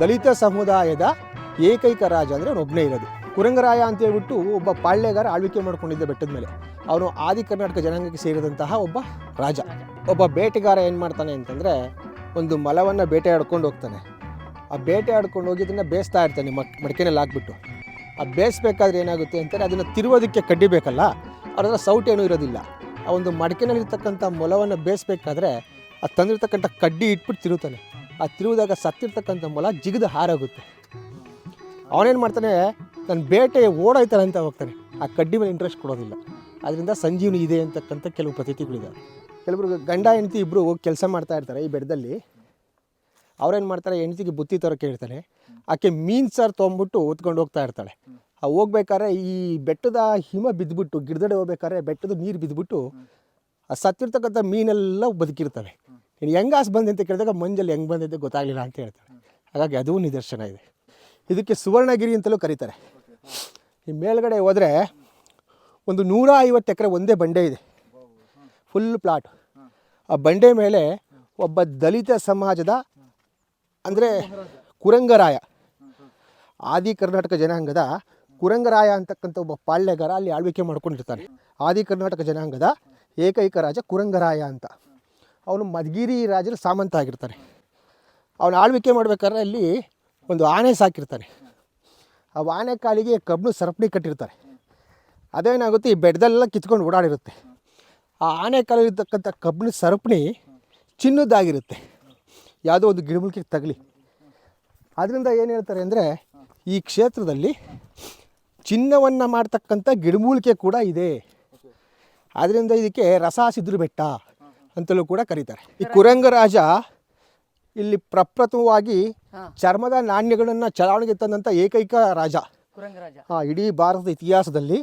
ದಲಿತ ಸಮುದಾಯದ ಏಕೈಕ ರಾಜ ಅಂದರೆ ಒಬ್ಬನೇ ಇರೋದು. ಕುರಂಗರಾಯ ಅಂತ ಹೇಳ್ಬಿಟ್ಟು ಒಬ್ಬ ಪಾಳ್ಯಗಾರ ಆಳ್ವಿಕೆ ಮಾಡ್ಕೊಂಡಿದ್ದ ಬೆಟ್ಟದ ಮೇಲೆ. ಅವನು ಆದಿ ಕರ್ನಾಟಕ ಜನಾಂಗಕ್ಕೆ ಸೇರಿದಂತಹ ಒಬ್ಬ ರಾಜ. ಒಬ್ಬ ಬೇಟೆಗಾರ ಏನು ಮಾಡ್ತಾನೆ ಅಂತಂದರೆ ಒಂದು ಮಲವನ್ನು ಬೇಟೆಯಾಡ್ಕೊಂಡು ಹೋಗ್ತಾನೆ. ಆ ಬೇಟೆ ಆಡ್ಕೊಂಡು ಹೋಗಿ ಅದನ್ನು ಬೇಯಿಸ್ತಾ ಇರ್ತಾನೆ ಮಕ್ ಮಡಿಕೆನಲ್ಲಿ ಹಾಕ್ಬಿಟ್ಟು. ಆ ಬೇಯಿಸ್ಬೇಕಾದ್ರೆ ಏನಾಗುತ್ತೆ ಅಂತಾರೆ ಅದನ್ನು ತಿರುವೋದಕ್ಕೆ ಕಡ್ಡಿ ಬೇಕಲ್ಲ ಅವ್ರ ಹತ್ರ ಸೌಟ್ ಏನೂ ಇರೋದಿಲ್ಲ. ಆ ಒಂದು ಮಡಿಕೆನಲ್ಲಿರ್ತಕ್ಕಂಥ ಮೊಲವನ್ನು ಬೇಯಿಸ್ಬೇಕಾದ್ರೆ ಆ ತಂದಿರ್ತಕ್ಕಂಥ ಕಡ್ಡಿ ಇಟ್ಬಿಟ್ಟು ತಿರುತ್ತಾನೆ ಆ ತಿರುವಿದಾಗ ಸತ್ತಿರ್ತಕ್ಕಂಥ ಮೊಲ ಜಿಗಿದು ಹಾರಾಗುತ್ತೆ. ಅವನೇನು ಮಾಡ್ತಾನೆ? ನನ್ನ ಬೇಟೆ ಓಡೋಯ್ತಾನೆ ಅಂತ ಹೋಗ್ತಾನೆ. ಆ ಕಡ್ಡಿ ಮೇಲೆ ಇಂಟ್ರೆಸ್ಟ್ ಕೊಡೋದಿಲ್ಲ. ಅದರಿಂದ ಸಂಜೀವನಿ ಇದೆ ಅಂತಕ್ಕಂಥ ಕೆಲವು ಪ್ರತೀತಿಗಳಿದ್ದಾವೆ ಕೆಲವರು ಗಂಡ, ಹೆಂಡತಿ ಇಬ್ಬರು ಹೋಗಿ ಕೆಲಸ ಮಾಡ್ತಾ ಇರ್ತಾರೆ ಈ ಬೆಡ್ದಲ್ಲಿ. ಅವ್ರೇನು ಮಾಡ್ತಾರೆ? ಹೆಂಡತಿಗೆ ಬುತ್ತಿ ತರೋಕೆ ಹೇಳ್ತಾನೆ. ಆಕೆ ಮೀನು ಸಾರು ತೊಗೊಂಬಿಟ್ಟು ಹೊತ್ಕೊಂಡು ಹೋಗ್ತಾ ಇರ್ತಾಳೆ. ಆ ಹೋಗ್ಬೇಕಾದ್ರೆ ಈ ಬೆಟ್ಟದ ಹಿಮ ಬಿದ್ದುಬಿಟ್ಟು ಗಿಡದಡೆ ಹೋಗ್ಬೇಕಾದ್ರೆ ಬೆಟ್ಟದ ನೀರು ಬಿದ್ದುಬಿಟ್ಟು ಆ ಸತ್ತಿರ್ತಕ್ಕಂಥ ಮೀನೆಲ್ಲ ಬದುಕಿರ್ತವೆ. ನೀನು ಹೆಂಗಾಸ್ ಬಂದೆ ಅಂತ ಕೇಳಿದಾಗ ಮಂಜಲ್ಲಿ ಹೆಂಗೆ ಬಂದಿದ್ದೆ ಗೊತ್ತಾಗಲಿಲ್ಲ ಅಂತ ಹೇಳ್ತಾರೆ. ಹಾಗಾಗಿ ಅದೂ ನಿದರ್ಶನ ಇದೆ. ಇದಕ್ಕೆ ಸುವರ್ಣಗಿರಿ ಅಂತಲೂ ಕರೀತಾರೆ. ಈ ಮೇಲ್ಗಡೆ ಹೋದರೆ ಒಂದು ನೂರ ಐವತ್ತು ಎಕರೆ ಒಂದೇ ಬಂಡೆ ಇದೆ. ಫುಲ್ ಪ್ಲಾಟ್ ಆ ಬಂಡೆ ಮೇಲೆ ಒಬ್ಬ ದಲಿತ ಸಮಾಜದ ಅಂದರೆ ಕುರಂಗರಾಯ. ಆದಿ ಕರ್ನಾಟಕ ಜನಾಂಗದ ಕುರಂಗರಾಯ ಅಂತಕ್ಕಂಥ ಒಬ್ಬ ಪಾಳ್ಯಗಾರ ಅಲ್ಲಿ ಆಳ್ವಿಕೆ ಮಾಡ್ಕೊಂಡಿರ್ತಾನೆ ಆದಿ ಕರ್ನಾಟಕ ಜನಾಂಗದ ಏಕೈಕ ರಾಜ ಕುರಂಗರಾಯ ಅಂತ. ಅವನು ಮಧುಗಿರಿ ರಾಜರ ಸಾಮಂತ ಆಗಿರ್ತಾನೆ ಅವನು ಆಳ್ವಿಕೆ ಮಾಡ್ಬೇಕಾದ್ರೆ ಅಲ್ಲಿ ಒಂದು ಆನೆ ಸಾಕಿರ್ತಾನೆ. ಆ ಆನೆ ಕಾಲಿಗೆ ಕಬ್ಬು ಸರಪಣಿ ಕಟ್ಟಿರ್ತಾರೆ. ಅದೇನಾಗುತ್ತೆ, ಈ ಬೆಡ್ದಲ್ಲೆಲ್ಲ ಕಿತ್ಕೊಂಡು ಓಡಾಡಿರುತ್ತೆ. ಆ ಆನೆ ಕಾಲಿರ್ತಕ್ಕಂಥ ಕಬ್ಬಿಣ ಸರಪಣಿ ಚಿನ್ನದ್ದಾಗಿರುತ್ತೆ ಯಾವುದೋ ಒಂದು ಗಿಡಮೂಲಿಕೆಗೆ ತಗಲಿ. ಅದರಿಂದ ಏನು ಹೇಳ್ತಾರೆ ಅಂದರೆ, ಈ ಕ್ಷೇತ್ರದಲ್ಲಿ ಚಿನ್ನವನ್ನು ಮಾಡ್ತಕ್ಕಂಥ ಗಿಡಮೂಲಿಕೆ ಕೂಡ ಇದೆ. ಆದ್ದರಿಂದ ಇದಕ್ಕೆ ರಸ ರಸಾಸಿದ್ರು ಬೆಟ್ಟ. ಅಂತಲೂ ಕೂಡ ಕರೀತಾರೆ. ಈ ಕುರಂಗರಾಜ ಇಲ್ಲಿ ಪ್ರಪ್ರಥಮವಾಗಿ ಚರ್ಮದ ನಾಣ್ಯಗಳನ್ನು ಚಲಾವಣೆಗೆ ತಂದಂಥ ಏಕೈಕ ರಾಜ. ಹಾಂ ಇಡೀ ಭಾರತದ ಇತಿಹಾಸದಲ್ಲಿ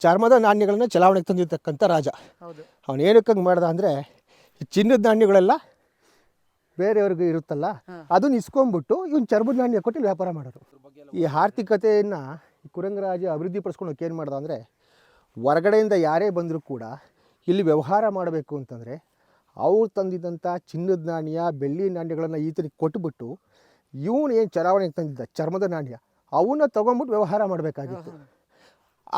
ಚರ್ಮದ ನಾಣ್ಯಗಳನ್ನು ಚಲಾವಣೆಗೆ ತಂದಿರ್ತಕ್ಕಂಥ ರಾಜ. ಅವನು ಏನಕ್ಕೆ ಹಂಗೆ ಮಾಡ್ದ ಅಂದರೆ ಈ ಚಿನ್ನದ ನಾಣ್ಯಗಳೆಲ್ಲ ಬೇರೆಯವ್ರಿಗೆ ಇರುತ್ತಲ್ಲ ಅದನ್ನ ಇಸ್ಕೊಂಡ್ಬಿಟ್ಟು ಇವನು ಚರ್ಮದ ನಾಣ್ಯ ಕೊಟ್ಟು ವ್ಯಾಪಾರ ಮಾಡೋರು ಈ ಆರ್ಥಿಕತೆಯನ್ನು ಕುರಂಗರಾಜ ಅಭಿವೃದ್ಧಿ ಪಡಿಸ್ಕೊಂಡು ಏನು ಮಾಡ್ದ ಅಂದರೆ ಹೊರಗಡೆಯಿಂದ ಯಾರೇ ಬಂದರೂ ಕೂಡ ಇಲ್ಲಿ ವ್ಯವಹಾರ ಮಾಡಬೇಕು ಅಂತಂದರೆ ಅವ್ರು ತಂದಿದ್ದಂಥ ಚಿನ್ನದ ನಾಣ್ಯ ಬೆಳ್ಳಿ ನಾಣ್ಯಗಳನ್ನು ಈತನಿಗೆ ಕೊಟ್ಬಿಟ್ಟು ಇವನು ಏನು ಚಲಾವಣೆಗೆ ತಂದಿದ್ದ? ಚರ್ಮದ ನಾಣ್ಯ. ಅವನ್ನ ತೊಗೊಂಬಿಟ್ಟು ವ್ಯವಹಾರ ಮಾಡಬೇಕಾಗಿತ್ತು.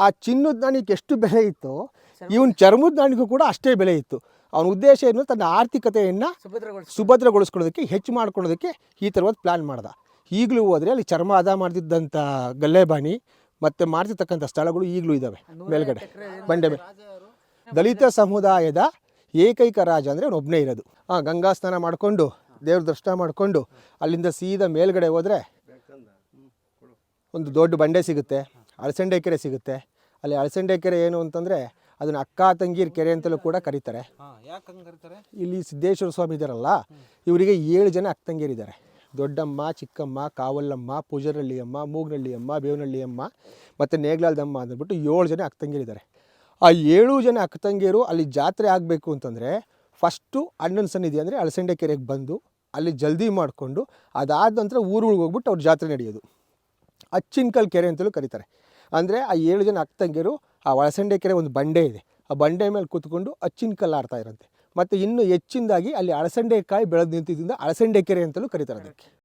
ಆ ಚಿನ್ನದ ನಾಣ್ಯಕ್ಕೆ ಎಷ್ಟು ಬೆಲೆ ಇತ್ತೋ ಇವನ್ ಚರ್ಮದ ನಾಣ್ಯಕ್ಕೂ ಕೂಡ ಅಷ್ಟೇ ಬೆಲೆ ಇತ್ತು. ಅವನ ಉದ್ದೇಶ ಏನು? ತನ್ನ ಆರ್ಥಿಕತೆಯನ್ನು ಸುಭದ್ರಗೊಳಿಸಿ ಸುಭದ್ರಗೊಳಿಸ್ಕೊಳ್ಳೋದಕ್ಕೆ ಹೆಚ್ಚು ಮಾಡ್ಕೊಳ್ಳೋದಕ್ಕೆ ಈ ಥರವಾದ ಪ್ಲ್ಯಾನ್ ಮಾಡ್ದ. ಈಗಲೂ ಹೋದರೆ ಅಲ್ಲಿ ಚರ್ಮ ಅದ ಮಾಡ್ತಿದ್ದಂಥ ಗಲ್ಲೆಬಾಣಿ ಮತ್ತು ಮಾಡ್ತಿರ್ತಕ್ಕಂಥ ಸ್ಥಳಗಳು ಈಗಲೂ ಇದ್ದಾವೆ ಮೇಲ್ಗಡೆ. ಬಂಡೆ ಮೇಲೆ. ದಲಿತ ಸಮುದಾಯದ ಏಕೈಕ ರಾಜ ಅಂದರೆ ಒಬ್ಬನೇ ಇರೋದು. ಹಾಂ ಗಂಗಾ ಸ್ನಾನ ಮಾಡಿಕೊಂಡು ದೇವ್ರ ದರ್ಶನ ಮಾಡಿಕೊಂಡು ಅಲ್ಲಿಂದ ಸೀದಾ ಮೇಲ್ಗಡೆ ಹೋದರೆ ಒಂದು ದೊಡ್ಡ ಬಂಡೆ ಸಿಗುತ್ತೆ ಅಳಸಂಡೆ ಕೆರೆ ಸಿಗುತ್ತೆ. ಅಲ್ಲಿ ಅಳಸಂಡೆ ಕೆರೆ ಏನು ಅಂತಂದರೆ ಅದನ್ನು ಅಕ್ಕ ತಂಗೀರ್ ಕೆರೆ ಅಂತಲೂ ಕೂಡ ಕರೀತಾರೆ. ಇಲ್ಲಿ ಸಿದ್ದೇಶ್ವರ ಸ್ವಾಮಿ ಇದ್ದಾರಲ್ಲ ಇವರಿಗೆ ಏಳು ಜನ ಅಕ್ಕ ತಂಗಿಯರಿದ್ದಾರೆ ದೊಡ್ಡಮ್ಮ ಚಿಕ್ಕಮ್ಮ ಕಾವಲ್ಲಮ್ಮ ಪೂಜರಳ್ಳಿಯಮ್ಮ ಅಮ್ಮ ಬೇವನಳ್ಳಿಯಮ್ಮ ಮತ್ತು ನೇಗ್ಲಾಲ್ದಮ್ಮ ಅಂದ್ಬಿಟ್ಟು ಏಳು ಜನ ಅಕ್ಕಂಗಿರಿದ್ದಾರೆ ಆ ಏಳು ಜನ ಅಕ್ಕ ತಂಗಿಯರು ಅಲ್ಲಿ ಜಾತ್ರೆ ಆಗಬೇಕು ಅಂತಂದರೆ ಫಸ್ಟು ಅಣ್ಣನ ಸನ್ನಿಧಿ ಅಂದರೆ ಅಳಸಂಡೆ ಕೆರೆಗೆ ಬಂದು ಅಲ್ಲಿ ಜಲ್ದಿ ಮಾಡಿಕೊಂಡು ಅದಾದ ನಂತರ ಊರುಗಳಿಗೆ ಹೋಗ್ಬಿಟ್ಟು ಅವ್ರ ಜಾತ್ರೆ ನಡೆಯೋದು. ಅಚ್ಚಿನಕಲ್ ಕೆರೆ ಅಂತಲೂ ಕರೀತಾರೆ. ಅಂದರೆ ಆ ಏಳು ಜನ ಅಕ್ಕ ತಂಗಿಯರು ಆ ಅಳಸಂಡೆ ಕೆರೆ ಒಂದು ಬಂಡೆ ಇದೆ. ಆ ಬಂಡೆ ಮೇಲೆ ಕೂತ್ಕೊಂಡು ಅಚ್ಚಿನಕಲ್ಲು ಆಡ್ತಾ ಇರಂತೆ. ಮತ್ತು ಇನ್ನು ಹೆಚ್ಚಿನದಾಗಿ ಅಲ್ಲಿ ಅಳಸಂಡೆಕಾಯಿ ಬೆಳೆದು ನಿಂತಿದ್ದರಿಂದ ಅಳಸಂಡೆ ಕೆರೆ ಅಂತಲೂ ಕರೀತಾರೆ ಅದಕ್ಕೆ.